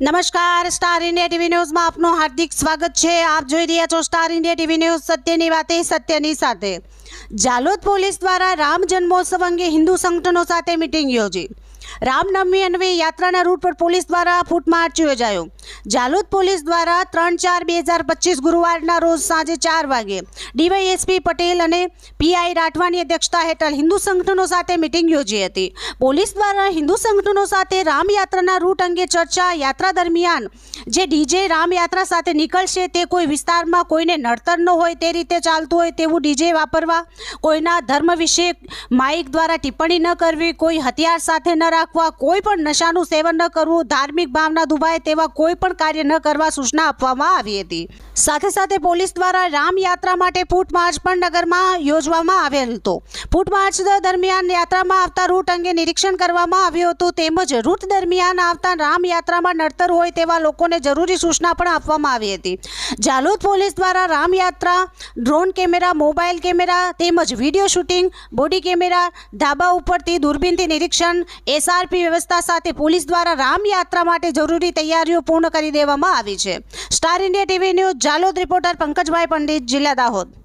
નમસ્કાર, star India TV ન્યૂઝમાં આપનું હાર્દિક સ્વાગત છે. આપ જોઈ રહ્યા છો સ્ટાર ઇન્ડિયા ટીવી ન્યૂઝ સત્યની વાતે, સત્યની સાથે. જાલોદ પોલીસ દ્વારા રામ જન્મોત્સવ અંગે હિન્દુ સંગઠનો સાથે મિટિંગ યોજી. રામનવમી અન્વયે યાત્રાના રૂટ પર પોલીસ દ્વારા ફૂટ માર્ચ યોજાયો. જાલોદ પોલીસ દ્વારા ત્રણ ચાર બે હજાર પચીસ ગુરુવારના રોજ સાંજે ચાર વાગે ડીવાયએસપી પટેલ અને પીઆઈ રાઠવાની અધ્યક્ષતા હેઠળ હિન્દુ સંગઠનો સાથે મિટિંગ યોજી હતી. પોલીસ દ્વારા હિન્દુ સંગઠનો સાથે રામયાત્રાના રૂટ અંગે ચર્ચા યાત્રા દરમિયાન જે ડીજે રામયાત્રા સાથે નીકળશે તે કોઈ વિસ્તારમાં કોઈને નડતર ન હોય તે રીતે ચાલતું હોય તેવું ડીજે વાપરવા, કોઈના ધર્મ વિશે માઇક દ્વારા ટિપ્પણી ન કરવી, કોઈ હથિયાર સાથે ન રાખવા, કોઈ પણ નશાનું સેવન ન કરવું, ધાર્મિક ભાવના દુભાય તેવા કોઈ પણ કાર્ય ન કરવા સૂચના આપવામાં આવી હતી. સાથે સાથે પોલીસ દ્વારા રામયાત્રા માટે ફૂટ માર્ચ પણ નગરમાં યોજવામાં આવેલ હતો. ફૂટ માર્ચ દરમિયાન યાત્રામાં આવતા રૂટ અંગે નિરીક્ષણ કરવામાં આવ્યું હતું. તેમજ રૂટ દરમિયાન આવતા રામયાત્રામાં નડતર હોય તેવા લોકોને જરૂરી સૂચના પણ આપવામાં આવી હતી. જાલોદ પોલીસ દ્વારા Ramyatra, drone camera, mobile camera તેમજ વીડિયો શૂટિંગ, બોડી કેમેરા ધાબા ઉપરથી દૂરબીનથી નિરીક્ષણ એસઆરપી વ્યવસ્થા સાથે પોલીસ દ્વારા રામયાત્રા માટે જરૂરી તૈયારીઓ પૂર્ણ કરી દેવામાં આવી છે. Star India TV news, Jhalod reporter Pankajbhai Pandit, જિલ્લા દાહોદ.